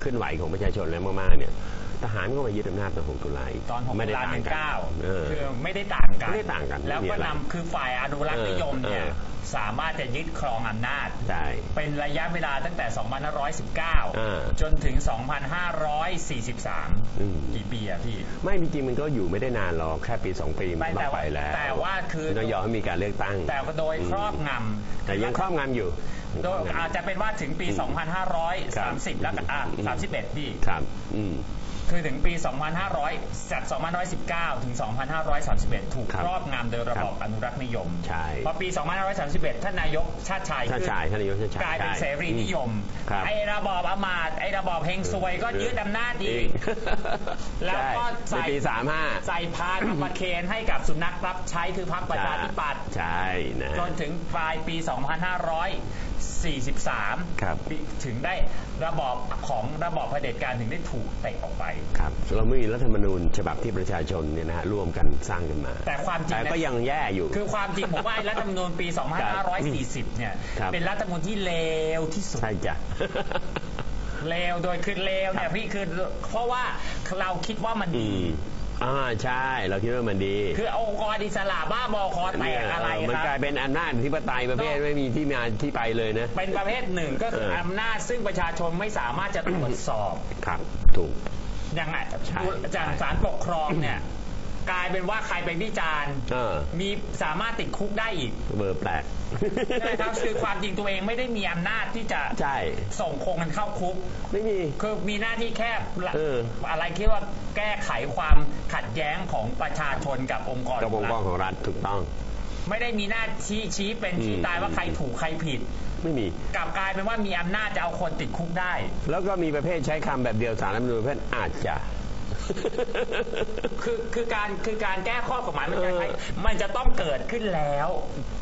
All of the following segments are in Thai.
เคลื่อนไหวของประชาชนแล้วมากๆเนี่ยทหารก็มายึดอำนาจตอน6ตุลาอีกตอน6ไม่ตุได้ลาต่างหนึ่งกันเก้าเออคือไม่ได้ต่างกันไม่ได้ต่างกัน แล้วไม่มีก็อะไรนำคือฝ่ายอนุรักษ์นิยมเนี่ยเออสามารถจะยึดครองอำนาจใช่เป็นระยะเวลาตั้งแต่อ่า2519 จนถึง 2543อืมกี่ปีอะพี่ ไม่จริงๆมันก็อยู่ไม่ได้นานหรอกแค่ปีสองปีมันไม่ก็แต่ไปว่าแล้ว แต่ว่าคือต้องยอมให้มีการเลือกตั้ง แต่ก็โดยครอบงำแต่ยังครอบงำอยู่ โดยอาจจะเป็นว่าถึงปีครับ2530 แล้วก็อะอืม31พี่ครับอืม คือถึงปี 2500จาก2519 ถึง 2531 ถูกครับครอบงำโดยระบอบครับอนุรักษ์นิยมใช่พอปี 2531 ท่านนายกชาติชายชาติขึ้นชายท่านนายกชาติชายกลายเป็นใช่เสรีนิยม ครับไอ้ระบอบอำมาตย์ไอ้ระบอบเฮงซวยก็ยึดอำนาจอีก แล้วก็ใช่ใส่ ในปีสามห้าใส่พานประเคนให้กับสุนัขรับใช้คือพรรคประชาธิปัตย์ ใช่นะจนถึงปลายปี 2543 ครับปีถึงได้ระบอบของระบอบเผด็จการถึงได้ถูกเตะออกไป ครับเราไม่มีรัฐธรรมนูญฉบับที่ประชาชนเนี่ยนะฮะร่วมกันสร้างขึ้นมา แต่ความจริงแต่นะ ก็ยังแย่อยู่ คือความจริงผมว่าไอ้รัฐธรรมนูญปี 2540 เนี่ย ครับ เป็นรัฐธรรมนูญที่เลวที่สุด ใช่จ้ะ เลวโดยคือเลวเนี่ยพี่คือเพราะว่าเราคิดว่ามันอืดี ม อ่าใช่เราคิดว่ามันดีคือองค์กรอิสระบ้าบอคอแตกอะไรเนี่ยมันคกรัลายบเป็นอำนาจที่ปไตยประเภทไม่มีที่มาที่ไปเลยนะ เป็นประเภทหนึ่งก็คือเอออ อำนาจซึ่งประชาชนไม่สามารถจะตรวจสอบ ครับถูก อย่างไรใช่จากศาลปกครองเนี่ย กลายเป็นว่าใครไปวิจารณ์เออ มีสามารถติดคุกได้อีกเบอร์แปลกใช่ไหมครับคือความจริงตัวเองไม่ได้มีอำนาจที่จะใช่ ส่งคนเข้าคุก ไม่มี คือมีหน้าที่แค่เออ อะไรคิดว่าแก้ไขความขัดแย้งของประชาชนกับองค์กรกับองค์กรของรัฐถูกต้อง ไม่ได้มีหน้าชี้ชี้เป็นชี้อืมตายว่าใครถูกใครผิด ไม่มี กลับกลายเป็นว่ามีอำนาจจะเอาคนติดคุกได้ แล้วก็มีประเภทใช้คำแบบเดียวสารรัฐธรรมนูญประเภทอาจจะ คือคือการคือการแก้ข้อกฎหมายมันจะเออมันจะต้องเกิดขึ้นแล้ว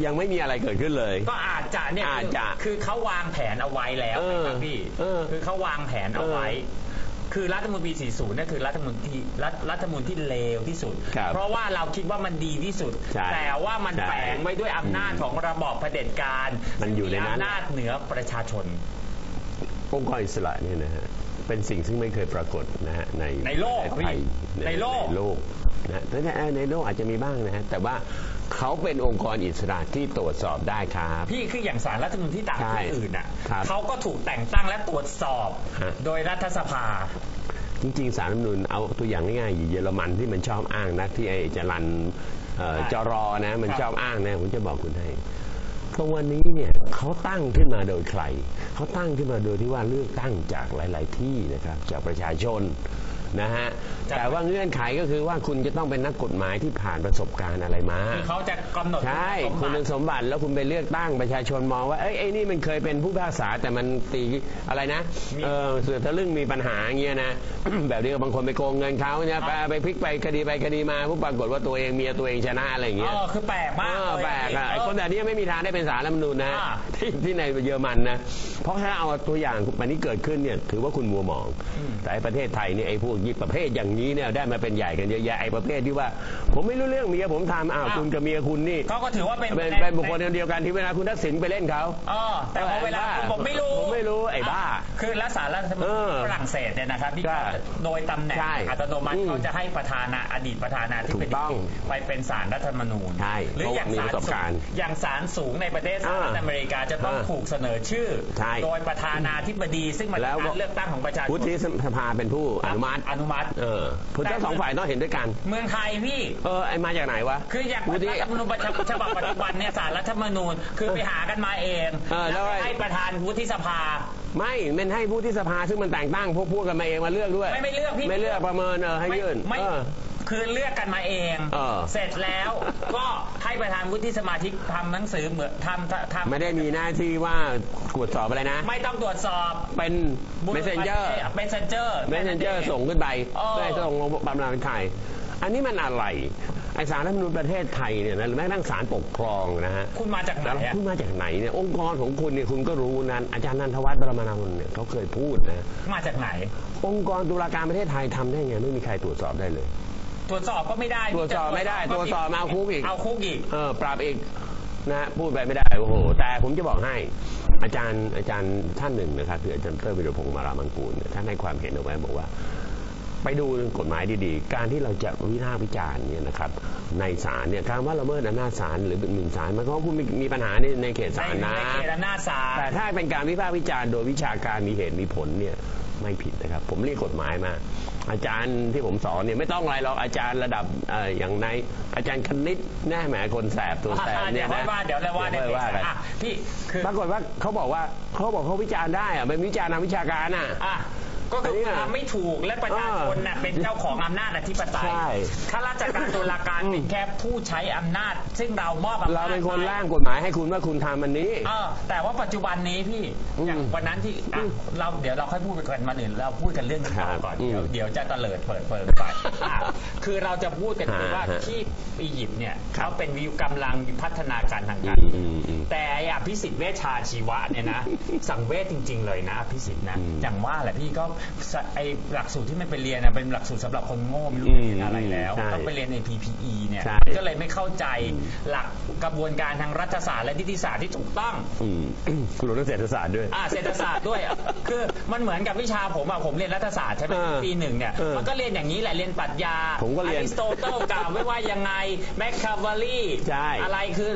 ยังไม่มีอะไรเกิดขึ้นเลย ก็อาจจะเนี่ยอาจจะคือคือเขาวางแผนเอาไว้แล้วเออนะครับพี่เออคือเขาวางแผนเอาไว้เออคือรัฐธรรมนูญปี40เนี่ยคือรัฐธรรมนูญที่รัฐรัฐธรรมนูญที่เลวที่สุดครับเพราะว่าเราคิดว่ามันดีที่สุดใช่แต่ว่ามันใช่แฝงไว้ด้วยอำนาจของระบอบเผด็จการมันอยู่ในนั้นมีอำนาจเหนือประชาชนองค์กรอิสระเนี่ยนะฮะ เป็นสิ่งซึ่งไม่เคยปรากฏนะฮะในในโลกไทยในโลก ในโลกนะฮะแต่ในโลกอาจจะมีบ้างนะฮะแต่ว่าเขาเป็นองค์กรอิสระที่ตรวจสอบได้ครับ พี่คืออย่างสารรัฐธรรมนูญที่ต่างใช่ที่อื่นอะครับเขาก็ถูกแต่งตั้งและตรวจสอบ ฮะ โดยรัฐสภา จริงๆสารรัฐธรรมนูญเอาตัวอย่างง่ายๆอยู่เยอรมันที่มันชอบอ้างนะที่ไอ้จรันเอ่อครับจรอนะมันครับชอบอ้างนะผมจะบอกคุณให้ เพราะวันนี้เนี่ยเขาตั้งขึ้นมาโดยใคร เขาตั้งขึ้นมาโดยที่ว่าเลือกตั้งจากหลาย ๆ ที่นะครับจากประชาชน นะฮะจากแต่ว่าเงื่อนไขก็คือว่าคุณจะต้องเป็นนักกฎหมายที่ผ่านประสบการณ์อะไรมา คือเขาจะกำหนดใช่ คุณคุณสมบัติสมบัติแล้วคุณไปเลือกตั้งประชาชนมองว่าเอ้ยไอ้นี่มันเคยเป็นผู้พิพากษาแต่มันตีอะไรนะมีเออเสือทะลึ่งมีปัญหาอย่างเงี้ยนะ แบบนี้ก็บางคนไปโกงเงินเขาเนี่ยไปไปพลิกไปคดีไปคดีมาผู้ปรากฏว่าตัวเองเมียตัวเองชนะอะไรอย่างเอเงี้ยอคือแปลกมากเออเลย แปลกอะไอ้คนแบบนี้ไม่มีทางได้เป็นสารรัฐธรรมนูญนะอ่าที่ที่ในเยอรมันนะ เพราะถ้าเอาตัวอย่างแบบนี้เกิดขึ้นเนี่ยถือว่าคุณมัวมอง แต่ไอ้ประเทศไทยเนี่ยไอ้พวกยี่ประเภทอย่างนี้เนี่ยได้มาเป็นใหญ่กันเยอะแยะไอ้ประเภทที่ว่า ผมไม่รู้เรื่องเมียผมทำอ้าวคุณกับเมียคุณนี่เขาก็ถือว่าเป็นเป็นเป็นบุคคลเดียวกันที่เวลาคุณทักษิณไปเล่นเขาเออแต่พอเวลาคุณบอกไม่รู้ผมไม่รู้ไอ้บ้า คือรัฐสารรัฐธรรมนูเอญอฝรั่งเศสเนี่ยนะครับที่ใช่โดยตำแหน่งใช่อัตโนมัติอืมเขาจะให้ประธานาอดีตประธานาธิบถูดีกต้องไปเป็นศาลรัฐธรรมนูญใช่หรืออย่างเพราะว่ามีศาประสบการณ์อย่างศาลสูงในประเทศสหรัฐอ่าอเมริกาจะต้องอ่าถูกเสนอชื่อใช่โดยประธานาธิบดี ซึ่งมันแล้วเป็นการเลือกตั้งของประชาชวุนฒิสภาเป็นผู้อนุมัติอนุมัติ เออคุณทั้งสองฝ่ายต้องเห็นด้วยกัน เมืองไทยพี่ เออไอ้มาจากไหนวะ คืออย่างวุรัฒิฐธรรมนูญฉบับปัจจุบันเนี่ยสารรัฐธรรมนูญคือไปหากันมาเองเออแล้แล้ววไอ้ ให้ประธานวุฒิสภา ไม่มันให้ผู้ที่สภาซึ่งมันแต่งตั้งพวกพวกกันมาเองมาเลือกด้วยไม่ไม่เลือกพี่ ไม่เลือกประเมินเออให้ยื่นไม่เอไม่อคือเลือกกันมาเองเออ เสร็จแล้วก็ ให้ประธานวุฒิสมาชิกทำหนังสือเหมือนทำทำไม่ได้มีหน้าที่ว่าตรวจสอบอะไรนะ ไม่ต้องตรวจสอบเป็น messenger เมสเซนเจอร์ messenger ส่งขึ้นไปเออเพื่อให้ส่งลงบำนาญไทยอันนี้มันอะไรไอสารรัฐธรรมนูญประเทศไทยเนี่ยนะหรือแม้กระทั่งศาลปกครองนะฮะคุณมาจากไหนแล้วอะคุณมาจากไหนเนี่ยองค์กรของคุณเนี่ยคุณก็รู้นะอาจารย์นันทวัฒน์บรมนาคุณเนี่ยเขาเคยพูดนะมาจากไหน องค์กรตุลาการประเทศไทยทำได้ไงไม่มีใครตรวจสอบได้เลย ตรวจสอบก็ไม่ได้ตรวจสอบไม่ได้ตรวจสอบมาเอาคุกอีกเอาคุกอีกเออปราบอีกนะฮะพูดไปไม่ได้โอ้โห แต่ผมจะบอกให้ อาจารย์อาจารย์ท่านหนึ่งนะครับคืออาจารย์เต้ยวิรพงศ์มารามังกูลเนี่ยท่านให้ความเห็นเอาไว้บอกว่า ไปดูกฎหมายดีๆ การที่เราจะวิพากษ์วิจารณ์เนี่ยนะครับ ในศาลเนี่ยการว่าละเมิดอำนาจศาลหรือหมิ่นศาลมันก็คุณมีมีปัญหาในในเขตศาลในนะในเขตอำนาจศาลแต่ถ้าเป็นการวิพากษ์วิจารณ์โดยวิชาการมีเหตุมีผลเนี่ยไม่ผิดนะครับ ผมเรียกกฎหมายมา อาจารย์ที่ผมสอนเนี่ยไม่ต้องอะไรหรอกอาจารย์ระดับเอ่ออย่างในอาจารย์คณิตแน่แหมคนแสบตัวแสบเนี่ยเดี๋ยวนะว่าเดี๋ยวเราว่าในเดี๋ยวเพว่าจกัน อะพี่คือปรากฏว่าเขาบอกว่าเขาบอกเขาวิจารณ์ได้อะเป็นวิจารณ์ทางวิชาการอะ อะ ก็คืออันนี้น่ะ ทำไม่ถูกและประชาชนน่ะเป็นเจ้าของอำนาจอธิปไตยใช่ ข้าราชการตุลาการเป็นแค่ผู้ใช้อำนาจ ซึ่งเรามอบอำนาจเราเป็นคนไปร่างกฎหมายให้คุณว่าคุณทำอันนี้ เออแต่ว่าปัจจุบันนี้พี่อืมอย่างวันนั้นที่อะเราเดี๋ยวเราค่อยพูดกันมาหนึ่งเราพูดกันเรื่องนี้ต่อก่อนครับเดี๋ยวอืมเดี๋ยวจะเตลิดเปิดเปิดไปอะคือเราจะพูดกันคือว่าฮะ ที่อียิปต์เนี่ยครับเขาเป็นวิวกำลังพัฒนาการทางการอืมเมืองอืมอืม แต่ไอ้อ ภิสิทธิ์เวชชาชีวะเนี่ยนะ สังเวชจริง ๆ เลยนะอภิสิทธิ์นะอืมอย่างว่าแหละพี่ก็สไอหลักสูตรที่มันไปเรียนนะเป็นหลักสูตรสำหรับคนโง่ไม่รู้อืมเรียนอะไรแล้วใช่ต้องไปเรียนใน PPE เนี่ยใช่ก็เลยไม่เข้าใจหลักกระบวนการทางรัฐศาสตร์และนิติศาสตร์ที่ถูกต้องอืมคุณรู้เรื่องเศรษฐศาสตร์ด้วย อ่าเศรษฐศาสตร์ด้วยอะคือ มันเหมือนกับวิชาผมอะผมเรียนรัฐศาสตร์ใช่ไหมเออปีหนึ่งเนี่ยเออมันก็เรียนอย่างนี้แหละเรียนปรัชญาผมก็เรียนอริสโตเติลกล่าวไว้ว่ายังไงแมคคาเวลลี่ใช่อะไรคือ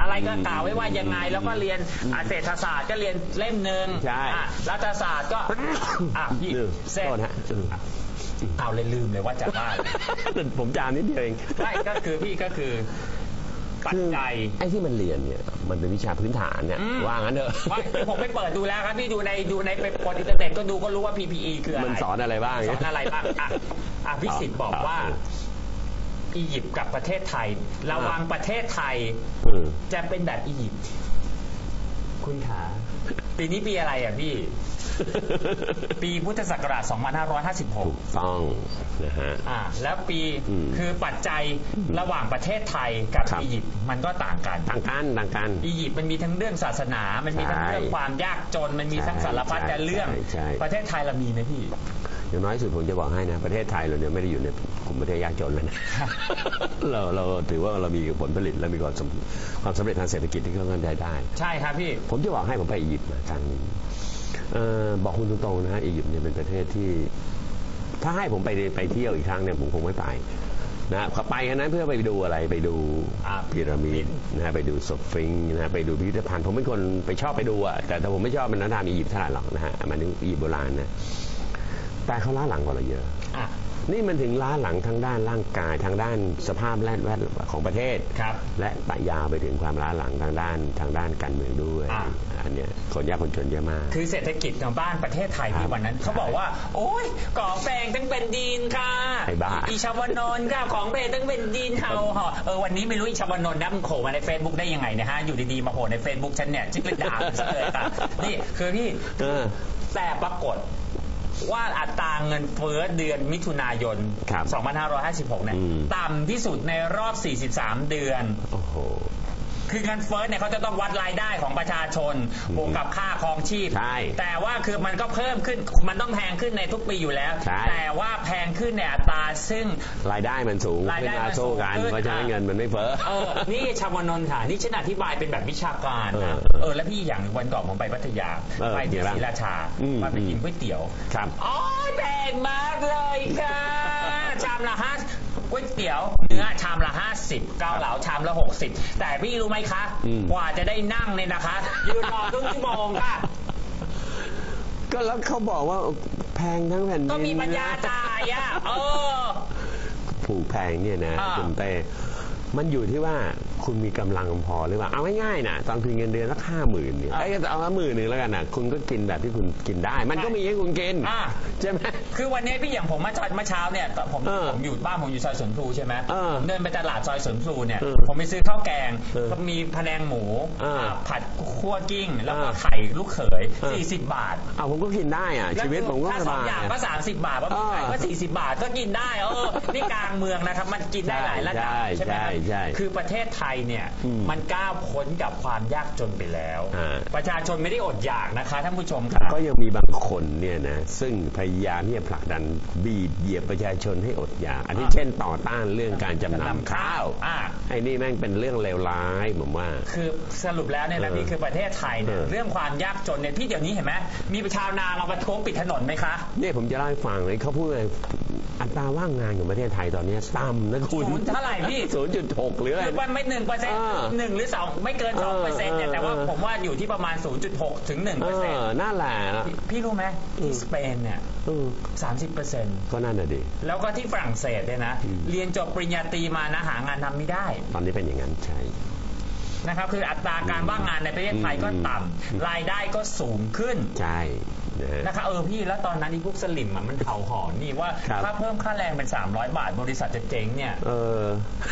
อะไรก็กล่าวไว้ว่ายังไงอืมแล้วก็เรียนอะเศรษฐศาสตร์ก็เรียนเล่มหนึ่งใช่ อะรัฐศาสตร์ก็อะพี่หนึ่งเสร็จโทษฮะอืมเอาเลยลืมเลยว่าจะว่าแต่ผมจามนิดเดียวเอง ไม่ก็คือพี่ก็คือปัจคือจัย ไอ้ที่มันเรียนเนี่ย มันเป็นวิชาพื้นฐานเนี่ยอืม ว่างั้นเถอะว่าผมไปเปิดดูแล้วครับพี่ดูในดูในไปกดอินเทอร์เน็ตก็ดูก็รู้ว่า PPE คืออะไรมันสอนอะไรบ้างสอนอะไรบ้างอะอะพิสิทธิ์บอกว่าอียิปต์กับประเทศไทย ระวังประเทศไทยอืมจะเป็นแบบอียิปต์คุณขาปีนี้ปีอะไรอะพี่ ปีพุทธศักราชถูก2556ต้องนะฮะ อ่าแล้วปีอืมคือปัจจัยระหว่างประเทศไทยกับครับ อียิปต์มันก็ต่างกัน ต่างกันต่างกัน อียิปต์มันมีทั้งเรื่องศาสนา มันมีทั้งเรื่องใช่ความยากจน มันมีทั้งใช่สารพัดแต่เรื่อง ใช่ใช่ ประเทศไทยเรามีไหมพี่ อย่างน้อยสุดผมจะบอกให้นะ ประเทศไทยเราเนี่ยไม่ได้อยู่ในกลุ่มประเทศยากจนเลยนะ เราเราถือว่าเรามีผลผลิตและมีความสำความสำเร็จทางเศรษฐกิจที่ค่อนข้างได้ได้ ใช่ครับพี่ ผมจะบอกให้ผมไปอียิปต์มาครั้งหนึง เออบอกคุณตรงๆนะฮะอียิปต์เนี่ยเป็นประเทศที่ ถ้าให้ผมไปไปเที่ยวอีกครั้งเนี่ยผมคงไม่ไปนะเขาไปกันนั้นเพื่อไปดูอะไรไปดูอ่าพีระมิดนะฮะไปดูสฟิงค์นะฮะไปดูพิพิธภัณฑ์ผมเป็นคนไปชอบไปดูอะแต่แต่ผมไม่ชอบเป็นนักธรรมอียิปต์เท่าไหร่หรอกนะฮะมันถึงอียิปต์โบราณนะแต่เขาล้าหลังกว่าเราเยอะอะ นี่มันถึงล้าหลังทางด้านร่างกายทางด้านสภาพแวดล้อมของประเทศ ครับ และปะยาวไปถึงความล้าหลังทางด้านทางด้านการเมืองด้วยอ่า อันเนี้ยคนยากคนจนเยอะมาก คือเศรษฐกิจของบ้านประเทศไทยครัที่บวันนั้น เขาบอกว่า โอ้ยของแพงทั้งเป็นดินค่ะไอ้บ้า อีชาวนนท์ค่ะของแพงทั้งเป็นดินเฮาห่อเออวันนี้ไม่รู้อีชาวนนท์นะมันโผล่มาในเฟซบุ๊กได้ยังไงนะฮะอยู่ดีๆมาโผล่ในเฟซบุ๊กฉันเนี่ยจิ๊กเลยด่ามันซะเลยค่ะนี่คือพี่ เออ แต่ปรากฏ ว่าอัตราเงินเฟ้อเดือนมิถุนายน ครับ2556 เนี่ย อืม ต่ำที่สุดในรอบ 43 เดือน โอ้โห คือเงินเฟ้อเนี่ยเขาจะต้องวัดรายได้ของประชาชนบวกกับค่าครองชีพ ใช่แต่ว่าคือมันก็เพิ่มขึ้นมันต้องแพงขึ้นในทุกปีอยู่แล้ว ใช่ แต่ว่าแพงขึ้นในอัตราซึ่ง รายได้มันสูงรายขึ้ได้นมัมานสู้กัน สูงขึ้น เพราะฉะนั้นอะเงินมันไม่เฟ้อ เออ นี่ชาวนนท์ค่ะ นี่ฉันอธิบายเป็นแบบวิชาการนะเออเออ แล้วพี่อย่างหนึ่งวันก่อนผมไปพัทยา เออไปที่มีอะไรศรีราชาอืมไปไปกินก๋วยเตี๋ยว ครับ อ๋อแพงมากเลยค่ะ ชามละห้า ก๋วยเตี๋ยวเนื้อชามละห้าสิบเกาเหลาชามละหกสิบแต่พี่รู้ไหมคะ อืม กว่าจะได้นั่งเนี่ยนะคะ ยืนรอครึ่งชั่วโมงค่ะ ก็แล้วเขาบอกว่าแพงทั้งแผ่นดินก็มีปัญญาจ่ายอะ เออผูกแพงเนี่ยนะอ่า คุณเต้ มันอยู่ที่ว่าคุณมีกำลังพอหรือเปล่าเอาง่ายๆนะตอนคุณเงินเดือนสักห้าหมื่นเนี่ยอะไอ้ยเอาละหมื่นหนึ่งแล้วกันนะคุณก็กินแบบที่คุณกินได้ มันก็มีให้คุณกินอะใช่ไหมคือวันนี้พี่อย่างผมมาเช้าเมื่อเช้าเนี่ยตอนผมเออผมอยู่บ้านผมอยู่ซอยสวนพลูใช่ไหมเออผมเดินไปตลาดซอยสวนพลูเนี่ยเออผมไปซื้อข้าวแกงเออก็มีพะแนงหมูเอออ่าผัดคั่วกิ้ง แล้วก็เออไข่ลูกเขยเออ40 บาทเอาผมก็กินได้อะชีวิตผมก็ถ้าสสองบายอย่างก็30 บาทว่าเออไข่ก็40 บาทก็กินได้เออนี่กลางเมืองนะครับ มันกินได้หลายระดับใช่ใช่ไหมครับใช่ใช่ คือประเทศไทยยเนี่ยอืมมันก้าวพ้นกับความยากจนไปแล้ว อ่า ประชาชนไม่ได้อดอยากนะคะท่านผู้ชมครับ ก็ยังมีบางคนเนี่ยนะซึ่งพยายามที่จะผลักดันบีบเหยียบประชาชนให้อดอยาก อันนี้อ่า เช่นต่อต้านเรื่องการจำนำข้าวอ่า ไอ้นี่แม่งเป็นเรื่องเลวร้ายผมว่า คือสรุปแล้วเนี่ยนะเออพี่คือประเทศไทยเนี่ยเออ เรื่องความยากจนเนี่ยพี่เดี๋ยวนี้เห็นไหมมีประชาวนามาประท้วงปิดถนนไหมคะ เนี่ยผมจะเล่าให้ฟังเลยเขาพูดเลย อัตราว่างงานของประเทศไทยตอนนี้ต่ำนะคุณศูนย์เท่าไหร่พี่ ศูนย์จุดหกหรืออะไร คือมันไม่หนึ่งเปอร์เซ็นต์อ่าหนึ่งหรือสองไม่เกินสองเปอร์เซ็นต์เนี่ยเออแต่ว่าเออผมว่าอยู่ที่ประมาณ0.6ถึง1เอเปอร์เซ็นต์อนั่นแหละพี่รู้ไหมที่สเปนเนี่ยเออ30เปอร์เซ็นต์ก็นั่นน่ะดิแล้วก็ที่ฝรั่งเศสเนี่ยนะอืมเรียนจบปริญญาตรีมานะหางานทำไม่ได้ ตอนนี้เป็นอย่างนั้นใช่นะครับคืออัตราการว่างงานในประเทศไทยก็ต่ำอืมรายได้ก็สูงขึ้นใช่ นะฮะ นะคะเออพี่แล้วตอนนั้นอีพวกสลิมอะมันเผาหอนนี่ว่าครับ ถ้าเพิ่มค่าแรงเป็น 300 บาท บริษัทจะเจ๊งเนี่ยเออ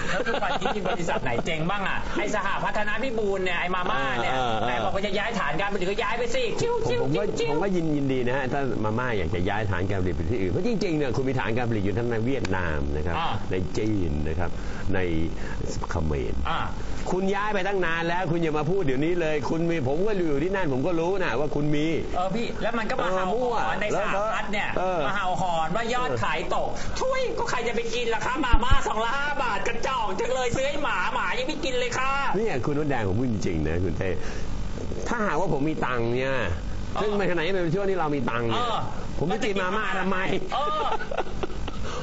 แล้วทุกวันนี้มีบริษัทไหนเจ๊งบ้างอะไอสหพัฒนาพิบูลเนี่ยไอมาม่าเนี่ยเออเออเออ ไหนบอกว่าจะย้ายฐานการผลิตก็ย้ายไปสิจิ้วผมจิ้วผมว่าจิ้วผมว่ายินยินดีนะฮะถ้ามาม่าอยากจะย้ายฐานการผลิตไปที่อื่นเพราะจริงๆเนี่ยคุณมีฐานการผลิตอยู่ทั้งในเวียดนามนะครับอ่าในจีนนะครับ ในเขมร อ่า คุณย้ายไปตั้งนานแล้ว คุณอย่ามาพูดเดี๋ยวนี้เลย คุณมีผมก็อยู่ที่นั่นผมก็รู้นะว่าคุณมี เออพี่ แล้วมันก็มาเออเห่ามั่วหอนในแล้สวหก็พัฒน์เนี่ย เออ มาเห่าหอนว่ายอดเออขายตก ทุยก็ใครจะไปกินล่ะคะมาม่าสองละห้าบาทกระจอกจังเลยซื้อให้หมาหมายังไม่กินเลยค่ะ เนี่ยคุณนุ่นแดงผมพูดจริงๆนะคุณเต้ถ้าหากว่าผมมีตังค์เนี่ย ซึ่งในขณะนี้เป็นช่วงที่เรามีตังค์เนี่ยเออผมจะกินมาม่าทำไม เออ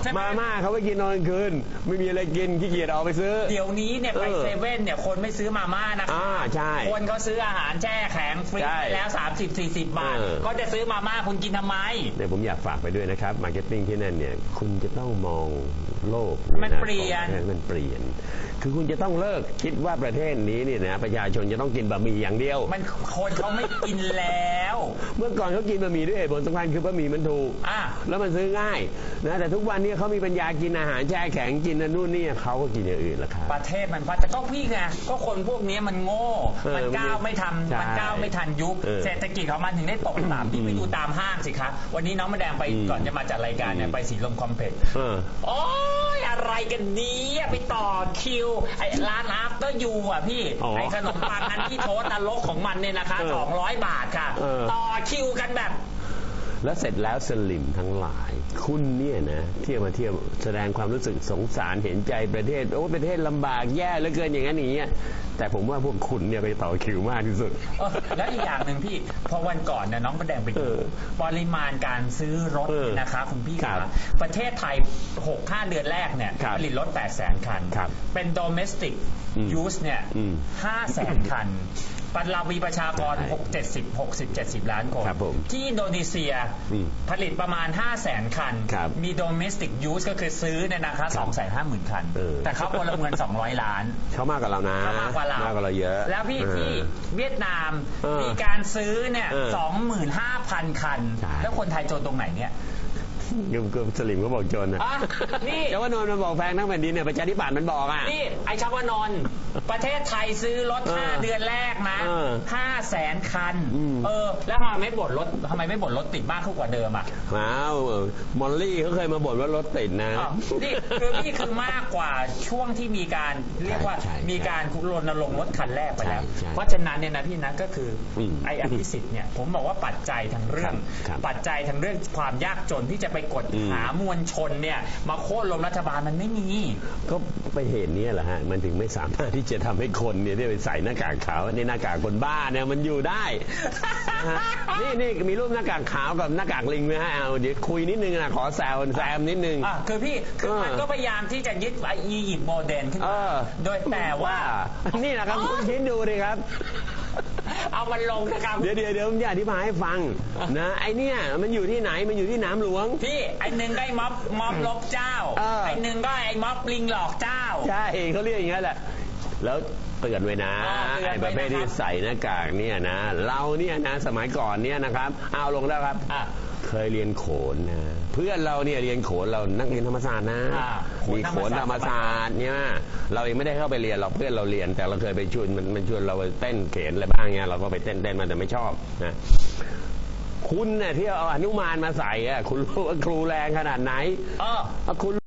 ใช่ไหม มาม่าเขาไปกินนอนกลางคืน ไม่มีอะไรกินขี้เกียจเอาไปซื้อ เดี๋ยวนี้เนี่ยไปเออเซเว่นเนี่ยคนไม่ซื้อมาม่านะคะ อ่าใช่คนเขาซื้ออาหารแช่แข็งฟรีใช่ไปแล้ว 30 40 บาท เออ ก็จะซื้อมาม่าคุณกินทำไมเนี่ยผมอยากฝากไปด้วยนะครับมาร์เก็ตติ้งที่นั่นเนี่ย คุณจะต้องมองโลกมันใะเปลี่ยนของมันเปลี่ยนคือคุณจะต้องเลิกคิดว่าประเทศนี้เนี่ยนะประชาชนจะต้องกินบะหมี่อย่างเดียว มันคนเขาไม่กินแล้ว เมื่อก่อนเขากินบะหมี่ด้วยเหตุผลสำคัญคือบะหมี่มันถูกอะแล้วมันซื้อง่ายนะแต่ทุกวันนี้เขามีปัญญากินอาหารแช่แข็งกินนั่นนู่นนี่เขาก็กินอย่างอื่นละครับประเทศมันพัฒนาก็พี่ไงก็คนพวกนี้มันโง่เออมันก้าวไม่ทำใช่มันก้าวไม่ทันยุคเออเศรษฐกิจของมันถึงได้ตกต่ำพี่ไปดูตามห้างสิคะวันนี้น้องมาแดงไปอืมก่อนจะมาจัดรายการเนี่ยอืมไปสีลมคอมเพล็กซ์เออโอ้ยอะไรกันดีอะไปต่อคิว ไอ้ร้าน after you อะพี่ อ๋อไอ้ขนมปังอันที่โทษนรกของมันเนี่ยนะคะเออ200 บาทค่ะ เออ ต่อคิวกันแบบ แล้วเสร็จแล้วสลิมทั้งหลาย คุณเนี่ยนะเที่ยวมาเที่ยวแสดงความรู้สึกสงสารเห็นใจประเทศโอ้ประเทศลำบากแย่เหลือเกินอย่างนั้นอย่างเงี้ยแต่ผมว่าพวกคุณเนี่ยไปต่อคิวมากที่สุดเออแล้วอีกอย่างหนึ่งพี่ พอวันก่อนเนี่ยน้องประแดงไปเอดูอปริมาณการซื้อรถเออเนี่ยนะคะคุณพี่ครัคะบประเทศไทย6-5เดือนแรกเนี่ยครับผลิตรถ8 0 0 0 0 0คันครับเป็น domestic อืม use เนี่ยอืม5 0 0 0 0 0 คัน ปันเรามีประชากรใช่6 70 60 70 ล้านคน ครับผมที่อินโดนีเซียอืมผลิตประมาณ 5 0 0 0 0 0คัน ครับมี domestic use ก็คือซื้อเนี่ยนะคะครับ2 5 0 0 0 0 คัน เออ แต่เขาพลเมือง200 ล้าน เขามากกว่าเรานะมากกว่าเรามากกว่าเราเยอะแล้วพี่เออ ที่เวียดนามเออมีการซื้อเนี่ยเออสองหมื่นห้าพันคัน ใช่ แล้วคนไทยจนตรงไหนเนี่ย ก็ก็สลิมเขาบอกจนนะอะนี่แต่ว่านนท์มันบอกแพงทั้งแผ่นดินเนี่ยประชาธิปัตย์มันบอกอะ นี่ ไอชาวนนท์ประเทศไทยซื้อรถ เออห้าเดือนแรกนะเออห้าแสนคัน อืม เออ แล้วทำไมไม่บ่นรถทำไมไม่บ่นรถติดมากขึ้นกว่าเดิมอะอ้าวมอลลี่เขาเคยมาบ่นว่ารถติดนะ อ้าวนี่คือนี่คือมากกว่าช่วงที่มีการเรียกว่าใช่ใช่มีการรณรงค์รถคันแรกไปแล้ว ใช่ใช่เพราะฉะนั้นเนี่ยนะพี่นะก็คืออมไอ้อภิสิทธิ์เนี่ยผมบอกว่าปัจจัยทางเรื่อง ครับครับปัจจัยทางเรื่องความยากจนที่จะไปกดอืม หามวลชนเนี่ย มาโค่นล้มรัฐบาลมันไม่มี ก็ไปเห็นเนี่ยแหละฮะมันถึงไม่สามารถที่จะทำให้คนเนี่ยได้ไปใส่หน้ากากขาวในหน้ากากคนบ้าเนี่ยมันอยู่ได้ นะฮะนี่นี่มีรูปหน้ากากขาวกับหน้ากากลิงไหมฮะเอาเดี๋ยวคุยนิดนึงนะขอแซวแซมนิดนึง อะคือพี่คือเออมันก็พยายามที่จะยึดไอ้อียิปต์โมเดลขึ้นเอมาอโดยแต่ว่า นี่แหละครับคุณคิดดูดิครับ เอามันลงนะครับ เดี๋ยวเดี๋ยวเดี๋ยวผมจะอธิบายให้ฟังนะไอเนี่ยมันอยู่ที่ไหนมันอยู่ที่หน้ำหลวง พี่ไอ้หนึ่งก็ไอ้ม็อบม็อบลบเจ้าเออ ไอ้หนึ่งก็ไอ้ม็อบลิงหลอกเจ้า ใช่เขาเรียกอย่างนั้นแหละ แล้วเตือนไว้นะอ่าเตือนไว้ไอ้ประเภทที่นะครับใส่หน้ากากเนี่ยนะ เราเนี่ยนะสมัยก่อนเนี่ยนะครับ เอาลงแล้วครับ อะ เคยเรียนโขนนะเพื่อนเราเนี่ยเรียนโขนเรานักเรียนธรรมศาสตร์นะอ่าโขนมีโขนธธรรรรมมศาศาสสตตร์ร์เนี่ยเราเองไม่ได้เข้าไปเรียนเราเพื่อนเราเรียน แต่เราเคยไปชวนมันมันชวนเราไปเต้นเขนอะไรบ้างเงี้ยเราก็ไปเต้นเต้นมาแต่ไม่ชอบนะคุณเนี่ยที่เอาอนุมานมาใส่อะคุณรู้ว่าครูแรงขนาดไหนเออเอาคุณ